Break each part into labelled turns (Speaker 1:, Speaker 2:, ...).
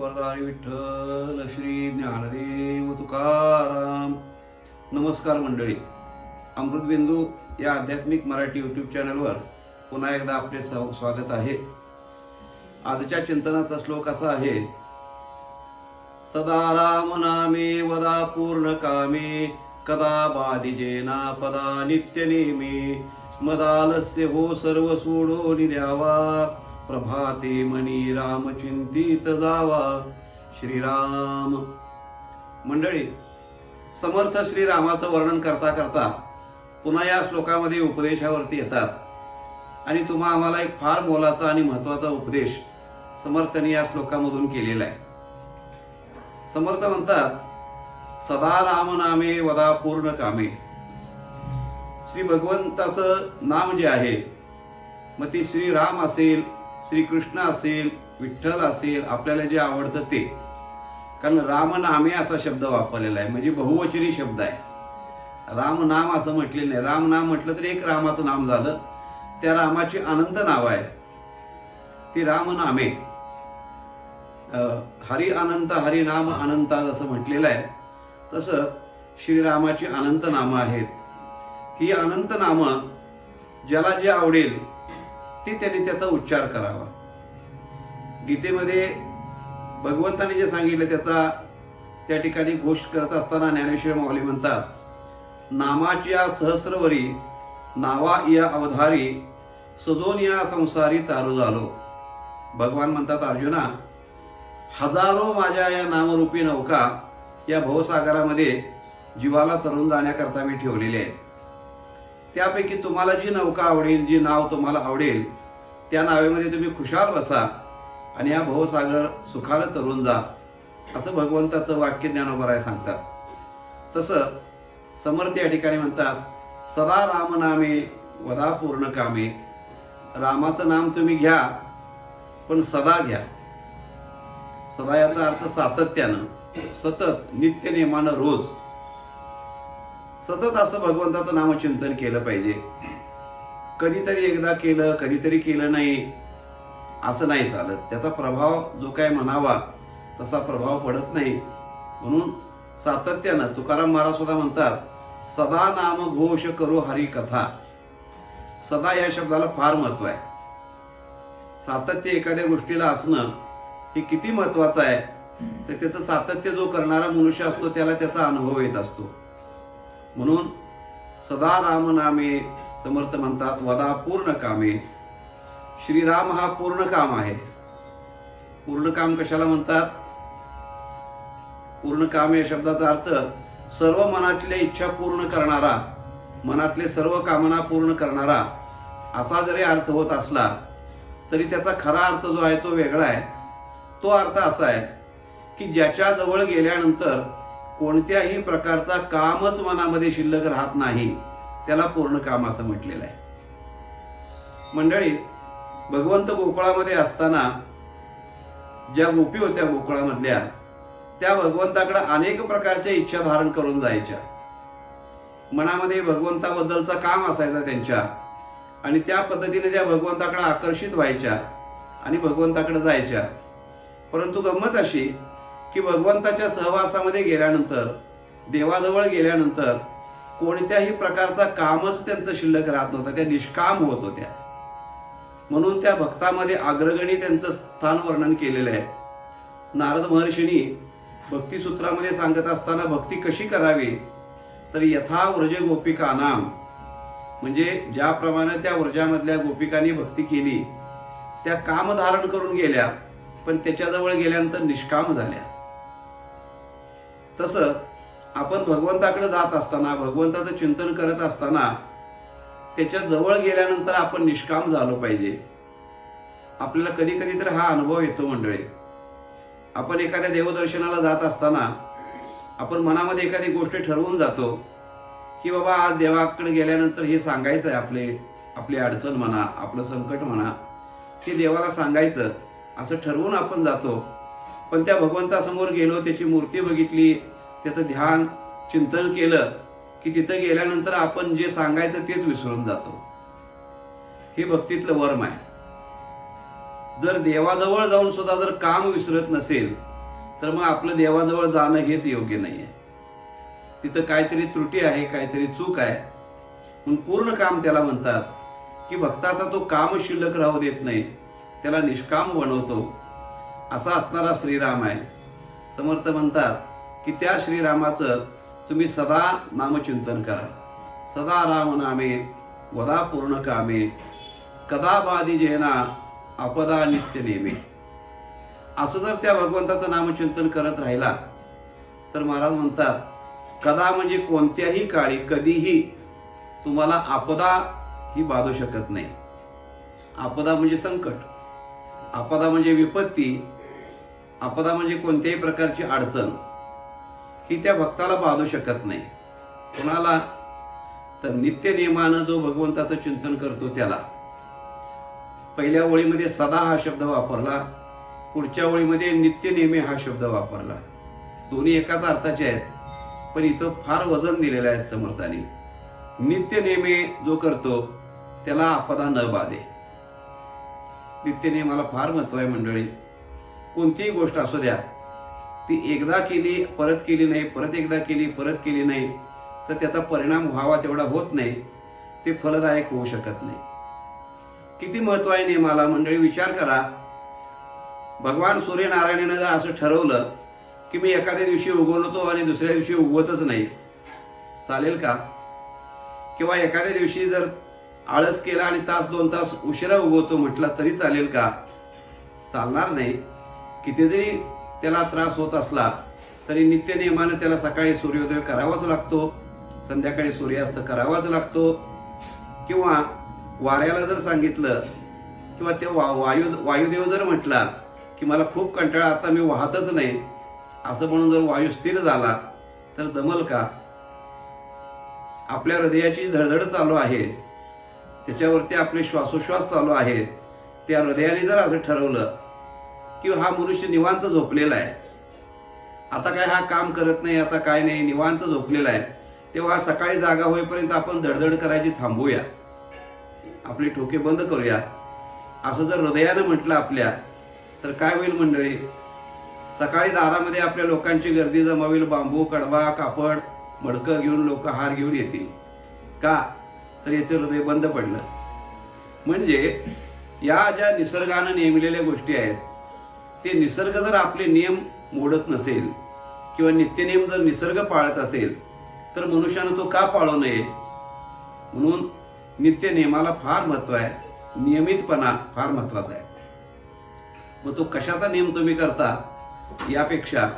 Speaker 1: वरदारी विठ्ठल श्री ज्ञानदेव तुकाराम. नमस्कार मंडळी. अमृतबिंदू या आध्यात्मिक मराठी यूट्यूब चॅनलवर पुन्हा एकदा आपले स्वागत आहे. आजच्या चिंतनाचा श्लोक असा आहे तदा राम नामे वदा पूर्ण कामे कदा बाधिजेना पदा नित्य नेमे मदालस्य हो सर्व सोडून द्यावा प्रभाते मनी राम चिंतित जावा. श्रीराम. मंडळी समर्थ श्रीरामाचं वर्णन करता करता पुन्हा या श्लोकामध्ये उपदेशावरती येतात. आणि तुम्हा आम्हाला एक फार मोलाचा आणि महत्त्वाचा उपदेश समर्थने या श्लोकामधून केलेला आहे. समर्थ म्हणतात सदा राम नामे वदा पूर्ण कामे. श्री भगवंताचं नाम जे आहे मग ते श्रीराम असेल श्रीकृष्ण असेल विठ्ठल असेल आपल्याला जे आवडतं ते. कारण रामनामे असा शब्द वापरलेला आहे. म्हणजे बहुवचनी शब्द आहे. रामनाम असं म्हटलेलं नाही. रामनाम म्हटलं तर एक रामाचं नाम झालं. त्या रामाची अनंत नाव आहे ती रामनामे. हरी अनंत हरी नाम अनंता जसं म्हटलेलं आहे. तसं श्रीरामाची अनंत नामं आहेत. ही अनंत नामं ज्याला जे आवडेल ती त्यांनी त्याचा उच्चार करावा. गीतेमध्ये भगवंताने जे सांगितलं त्याचा त्या ठिकाणी घोष करत असताना ज्ञानेश्वर माऊली म्हणतात नामाच्या सहस्रवरी नावा या अवधारी सजोन या संसारी तारू झालो. भगवान म्हणतात अर्जुना हजारो माझ्या या नामरूपी नौका या भवसागरामध्ये जीवाला तरुण जाण्याकरता मी ठेवलेले आहे त्यापैकी तुम्हाला जी नौका आवडेल जी नाव तुम्हाला आवडेल त्या नावेमध्ये तुम्ही खुशाल बसा आणि हा भवसागर सुखाला तरून जा असं भगवंताचं वाक्य ज्ञानोबराय सांगतात. तसं समर्थ या ठिकाणी म्हणतात सदा रामनामे वदा पूर्ण कामे. रामाचं नाम तुम्ही घ्या पण सदा घ्या. सदा याचा अर्थ सातत्यानं सतत नित्य नेमानं रोज. सतत असं भगवंताचं नामचिंतन केलं पाहिजे. कधीतरी एकदा केलं कधीतरी केलं नाही असं नाही चालत. त्याचा प्रभाव जो काय म्हणावा तसा प्रभाव पडत नाही. म्हणून सातत्यानं तुकाराम महाराज सुद्धा म्हणतात सदा नाम घोष करू हरी कथा. सदा या शब्दाला फार महत्त्व आहे. सातत्य एखाद्या गोष्टीला असणं हे किती महत्वाचं आहे. तर त्याचं सातत्य जो करणारा मनुष्य असतो त्याला त्याचा अनुभव येत असतो. म्हणून सदा राम नामे समर्थ म्हणतात वदा पूर्ण कामे. श्रीराम हा पूर्ण काम आहे. पूर्ण काम कशाला म्हणतात? पूर्ण काम या शब्दाचा अर्थ सर्व मनातल्या इच्छा पूर्ण करणारा मनातले सर्व कामना पूर्ण करणारा असा जरी अर्थ होत असला तरी त्याचा खरा अर्थ जो आहे तो वेगळा आहे. तो अर्थ असा आहे की ज्याच्या जवळ गेल्यानंतर कोणत्याही प्रकारचा कामच मनामध्ये शिल्लक राहत नाही. त्याला पूर्ण काम असं म्हटलेलं आहे. मंडळी भगवंत गोकुळामध्ये असताना ज्या गोपी होत्या गोकुळामधल्या त्या भगवंताकडे अनेक प्रकारच्या इच्छा धारण करून जायच्या. मनामध्ये भगवंताबद्दलचा काम असायचा त्यांच्या आणि त्या पद्धतीने त्या भगवंताकडे आकर्षित व्हायच्या आणि भगवंताकडे जायच्या. परंतु गंमत अशी की भगवंताच्या सहवासामध्ये गेल्यानंतर देवाजवळ गेल्यानंतर कोणत्याही प्रकारचा कामच त्यांचं शिल्लक राहत नव्हतं त्या निष्काम होत होत्या. म्हणून त्या भक्तामध्ये अग्रगणी त्यांचं स्थान वर्णन केलेलं आहे. नारद महर्षींनी भक्तिसूत्रामध्ये सांगत असताना भक्ती कशी करावी? तर यथा व्रज गोपिका नाम म्हणजे ज्याप्रमाणे त्या व्रजामधल्या गोपिकांनी भक्ती केली त्या काम धारण करून गेल्या पण त्याच्याजवळ गेल्यानंतर निष्काम झाल्या. तसं आपण भगवंताकडे जात असताना भगवंताचं चिंतन करत असताना त्याच्याजवळ गेल्यानंतर आपण निष्काम झालो पाहिजे. आपल्याला कधी कधी तर हा अनुभव येतो मंडळी. आपण एखाद्या देवदर्शनाला जात असताना आपण मनामध्ये एखादी गोष्ट ठरवून जातो की बाबा आज देवाकडे गेल्यानंतर हे सांगायचं आहे आपले आपली अडचण म्हणा आपलं संकट म्हणा हे देवाला सांगायचं असं ठरवून आपण जातो. पण त्या भगवंतासमोर गेलो त्याची मूर्ती बघितली त्याचं ध्यान चिंतन केलं की तिथं गेल्यानंतर आपण जे सांगायचं तेच विसरून जातो. हे भक्तीतलं वर्म आहे. जर देवाजवळ जाऊन सुद्धा जर काम विसरत नसेल तर मग आपलं देवाजवळ जाणं हेच योग्य नाही आहे तिथं काहीतरी त्रुटी आहे काहीतरी चूक आहे. म्हणून पूर्ण काम त्याला म्हणतात की भक्ताचा तो काम शिल्लक राहू देत नाही त्याला निष्काम बनवतो. असा असणारा श्रीराम आहे. समर्थ म्हणतात की त्या श्रीरामाचं तुम्ही सदा नामचिंतन करा. सदा राम नामे वदा पूर्ण कामे कदा बाधी जेना अपदा नित्य नेमे. असं जर त्या भगवंताचं नामचिंतन करत राहिला तर महाराज म्हणतात कदा म्हणजे कोणत्याही काळी कधीही तुम्हाला आपदा ही बाधू शकत नाही. आपदा म्हणजे संकट. आपदा म्हणजे विपत्ती. आपदा म्हणजे कोणत्याही प्रकारची अडचण ही त्या भक्ताला बाधू शकत नाही. कोणाला? तर नित्य नियमानं जो भगवंताचं चिंतन करतो त्याला. पहिल्या ओळीमध्ये सदा हा शब्द वापरला पुढच्या ओळीमध्ये नित्य नेमे हा शब्द वापरला. दोन्ही एकाच अर्थाचे आहेत पण इथं फार वजन दिलेलं आहे समर्थाने. नित्य नेमे जो करतो त्याला आपदा न बाधे. नित्य नेमाला फार महत्त्व आहे मंडळी. कोणतीही गोष्ट असू द्या ती एकदा केली परत केली नाही परत एकदा केली परत केली नाही तर त्याचा परिणाम व्हावा तेवढा होत नाही ते फलदायक होऊ शकत नाही. किती महत्त्व आहे नेमाला? मंडळी विचार करा. भगवान सूर्यनारायणानं जर असं ठरवलं की मी एखाद्या दिवशी उगवतो आणि दुसऱ्या दिवशी उगवतच नाही चालेल का? किंवा एखाद्या दिवशी जर आळस केला आणि तास दोन तास उशिरा उगवतो म्हटला तरी चालेल का? चालणार नाही. किती जरी त्याला त्रास होत असला तरी नित्यनियमानं त्याला सकाळी सूर्योदय करावाच लागतो संध्याकाळी सूर्यास्त करावाच लागतो. किंवा वाऱ्याला जर सांगितलं किंवा ते वा वायू वायुदेव जर म्हटला की मला खूप कंटाळा आता मी वाहतच नाही असं म्हणून जर वायू स्थिर झाला तर जमल का? आपल्या हृदयाची धडधड चालू आहे. त्याच्यावरती आपले श्वासोश्वास चालू आहे. त्या हृदयाने जर असं ठरवलं की हा मनुष्य निवांत झोपलेला आहे. आता काय हा काम करत नाही आता काय नाही निवांत झोपलेला आहे. तेव्हा सकाळी जागा होईपर्यंत आपण धडधड करायची थांबूया. आपले ठोके बंद करूया. असं जर हृदयानं म्हटलं आपल्या तर काय होईल मंडळी? सकाळी दारामध्ये आपल्या लोकांची गर्दी जमा होईल बांबू कडवा कापड मडकं घेऊन लोक हार घेऊन येतील. का? तर याचं हृदय बंद पडलं. म्हणजे या ज्या निसर्गानं नेमलेल्या गोष्टी आहेत ते निसर्ग जर आपले नियम मोडत नसेल किंवा नित्यनियम जर निसर्ग पाळत असेल तर मनुष्यानं तो का पाळू नये? म्हणून नित्य नियमाला फार महत्त्व आहे. नियमितपणा फार महत्त्वाचा आहे. मग तो कशाचा नियम तुम्ही करता? यापेक्षा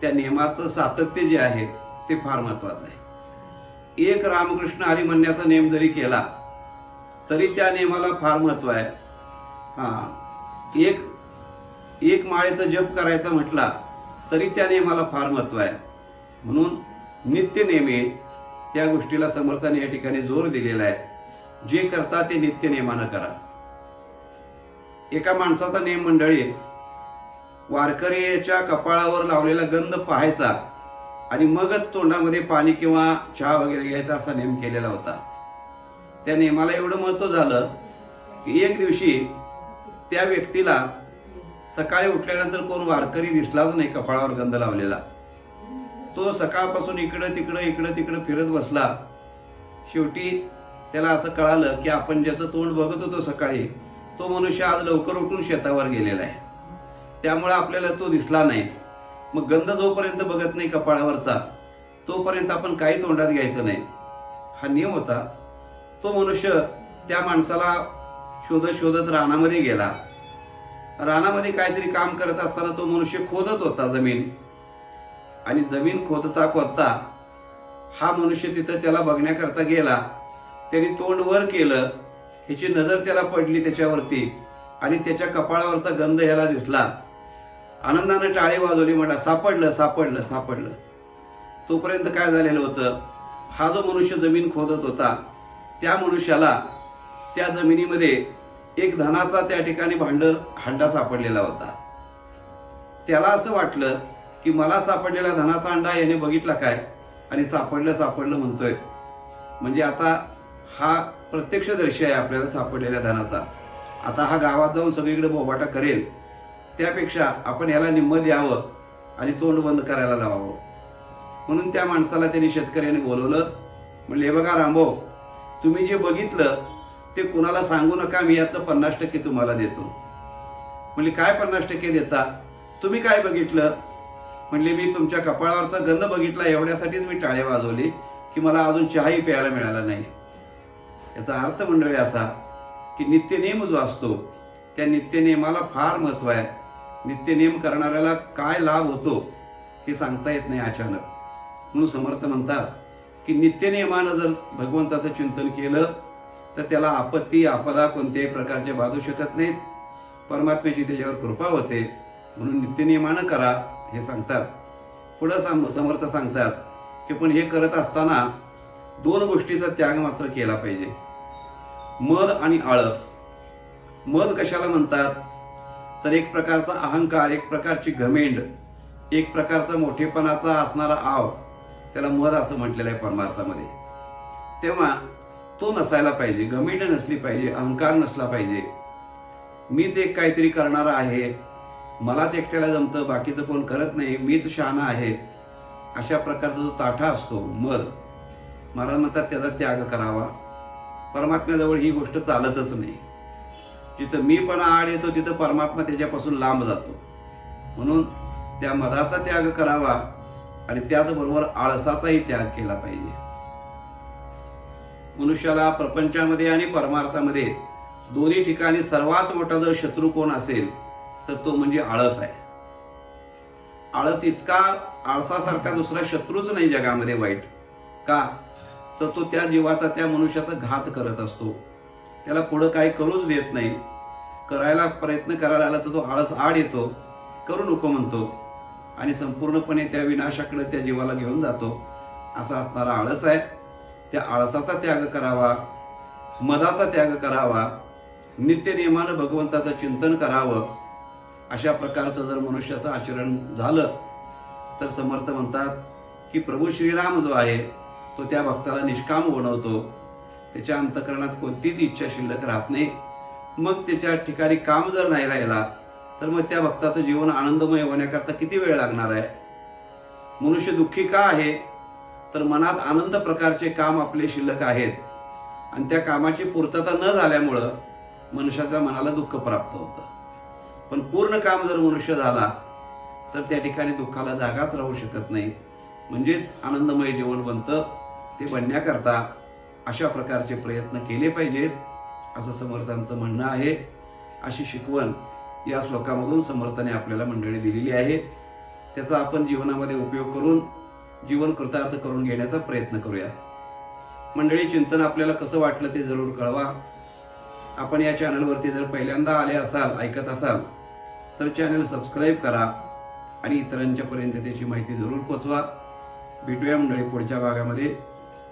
Speaker 1: त्या नियमाचं सातत्य जे आहे ते फार महत्वाचं आहे. एक रामकृष्ण हरी म्हणण्याचा नियम जरी केला तरी त्या नियमाला फार महत्त्व आहे. हा एक एक माळेचा जप करायचा म्हटला तरी त्या नियमाला फार महत्त्व आहे. म्हणून नित्य नेमे त्या गोष्टीला समर्थाने या ठिकाणी जोर दिलेला आहे. जे करता ते नित्य नियमानं करा. एका माणसाचा नेम मंडळी वारकरीच्या कपाळावर लावलेला गंध पाहायचा आणि मगच तोंडामध्ये पाणी किंवा चहा वगैरे घ्यायचा असा नेम केलेला होता. त्या नियमाला एवढं महत्त्व झालं की एक दिवशी त्या व्यक्तीला सकाळी उठल्यानंतर कोण वारकरी दिसलाच नाही कपाळावर गंध लावलेला. तो सकाळपासून इकडं तिकडं इकडं तिकडं फिरत बसला. शेवटी त्याला असं कळालं की आपण ज्याचं तोंड बघत होतो सकाळी तो मनुष्य आज लवकर उठून शेतावर गेलेला आहे. त्यामुळे आपल्याला तो दिसला नाही. मग गंध जोपर्यंत बघत नाही कपाळावरचा तोपर्यंत आपण काही तोंडात घ्यायचं नाही. हा नियम होता. तो मनुष्य त्या माणसाला शोधत शोधत रानामध्ये गेला. रानामध्ये काहीतरी काम करत असताना तो मनुष्य खोदत होता जमीन. आणि जमीन खोदता खोदता हा मनुष्य तिथं त्याला बघण्याकरता गेला. त्याने तोंड वर केलं. ह्याची नजर त्याला पडली त्याच्यावरती. आणि त्याच्या कपाळावरचा गंध ह्याला दिसला. आनंदानं टाळी वाजवली म्हणा सापडलं सापडलं सापडलं. तोपर्यंत काय झालेलं होतं? हा जो मनुष्य जमीन खोदत होता त्या मनुष्याला त्या जमिनीमध्ये एक धनाचा त्या ठिकाणी भांड हांडा सापडलेला होता. त्याला असं वाटलं की मला सापडलेला धनाचा अंडा याने बघितला काय? आणि सापडलं सापडलं म्हणतोय. म्हणजे आता हा प्रत्यक्षदर्शी आहे आपल्याला सापडलेल्या धनाचा. आता हा गावात जाऊन सगळीकडे बोबाटा करेल. त्यापेक्षा आपण याला निम्म द्यावं आणि तोंड बंद करायला लावावं. म्हणून त्या माणसाला त्यांनी शेतकऱ्याने बोलवलं. म्हणले "हे बघा रामभाऊ तुम्ही जे बघितलं ते कुणाला सांगू नका मी यातलं पन्नास टक्के तुम्हाला देतो. म्हणले काय पन्नास टक्के देता? तुम्ही काय बघितलं? म्हणले मी तुमच्या कपाळावरचा गंध बघितला एवढ्यासाठीच मी टाळे वाजवली की मला अजून चहाही प्यायला मिळाला नाही. याचा अर्थ मंडळी असा की नित्यनेम जो असतो त्या नित्यनेमाला फार महत्त्व आहे. नित्यनेम करणाऱ्याला काय लाभ होतो हे सांगता येत नाही अचानक. म्हणून समर्थ म्हणतात की नित्यनेमानं जर भगवंताचं चिंतन केलं तर त्याला आपत्ती आपदा कोणत्याही प्रकारचे बाधू शकत नाहीत. परमात्म्याची त्याच्यावर कृपा होते. म्हणून नित्यनियमानं करा हे सांगतात. पुढं साम- समर्थ सांगतात की पण हे करत असताना दोन गोष्टीचा त्याग मात्र केला पाहिजे. मद आणि आळस. मद कशाला म्हणतात? तर एक प्रकारचा अहंकार एक प्रकारची घमेंड एक प्रकारचा मोठेपणाचा असणारा आव त्याला मद असं म्हटलेलं आहे परमार्थामध्ये. तेव्हा तो नसायला पाहिजे घमेंड नसली पाहिजे अहंकार नसला पाहिजे. मीच एक काहीतरी करणारा आहे मलाच एकट्याला जमतं बाकीचं कोण करत नाही मीच शहाणा आहे अशा प्रकारचा जो ताठा असतो मद महाराज म्हणतात त्याचा त्याग करावा. परमात्म्याजवळ ही गोष्ट चालतच नाही. जिथं मी पण आड येतो तिथं परमात्मा त्याच्यापासून लांब जातो. म्हणून त्या मधाचा त्याग करावा आणि त्याचबरोबर आळसाचाही त्याग केला पाहिजे. मनुष्याला प्रपंचामध्ये आणि परमार्थामध्ये दोन्ही ठिकाणी सर्वात मोठा जर शत्रू कोण असेल तर तो म्हणजे आळस आहे. आळस इतका आळसासारखा दुसरा शत्रूच नाही जगामध्ये वाईट. का? तर तो त्या जीवाचा त्या मनुष्याचा घात करत असतो. त्याला पुढं काही करूच देत नाही. करायला प्रयत्न करायला आला तर तो आळस आड येतो करू नको म्हणतो. आणि संपूर्णपणे त्या विनाशाकडे त्या जीवाला घेऊन जातो. असा असणारा आळस आहे. त्या आळसाचा त्याग करावा मदाचा त्याग करावा नित्यनियमानं भगवंताचं चिंतन करावं अशा प्रकारचं जर मनुष्याचं आचरण झालं तर समर्थ म्हणतात की प्रभू श्रीराम जो आहे तो त्या भक्ताला निष्काम बनवतो. त्याच्या अंतकरणात कोणतीच इच्छा शिल्लक राहत नाही. मग त्याच्या ठिकाणी काम जर नाही राहिला तर मग त्या भक्ताचं जीवन आनंदमय होण्याकरता किती वेळ लागणार आहे? मनुष्य दुःखी का आहे? तर मनात आनंद प्रकारचे काम आपले शिल्लक आहेत. आणि त्या कामाची पूर्तता न झाल्यामुळं मनुष्याच्या मनाला दुःख प्राप्त होतं. पण पूर्ण काम जर मनुष्य झाला तर त्या ठिकाणी दुःखाला जागाच राहू शकत नाही. म्हणजेच आनंदमय जीवन बनतं. ते बनण्याकरता अशा प्रकारचे प्रयत्न केले पाहिजेत असं समर्थांचं म्हणणं आहे. अशी शिकवण या श्लोकामधून समर्थाने आपल्याला मंडळी दिलेली आहे. त्याचा आपण जीवनामध्ये उपयोग करून जीवन कृतार्थ करून घेण्याचा प्रयत्न करूया. मंडळी चिंतन आपल्याला कसं वाटलं ते जरूर कळवा. आपण या चॅनलवरती जर पहिल्यांदा आले असाल ऐकत असाल तर चॅनल सबस्क्राईब करा आणि इतरांच्यापर्यंत त्याची माहिती जरूर पोचवा. भेटूया मंडळी पुढच्या भागामध्ये.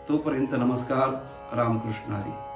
Speaker 1: तोपर्यंत नमस्कार. रामकृष्ण हरी.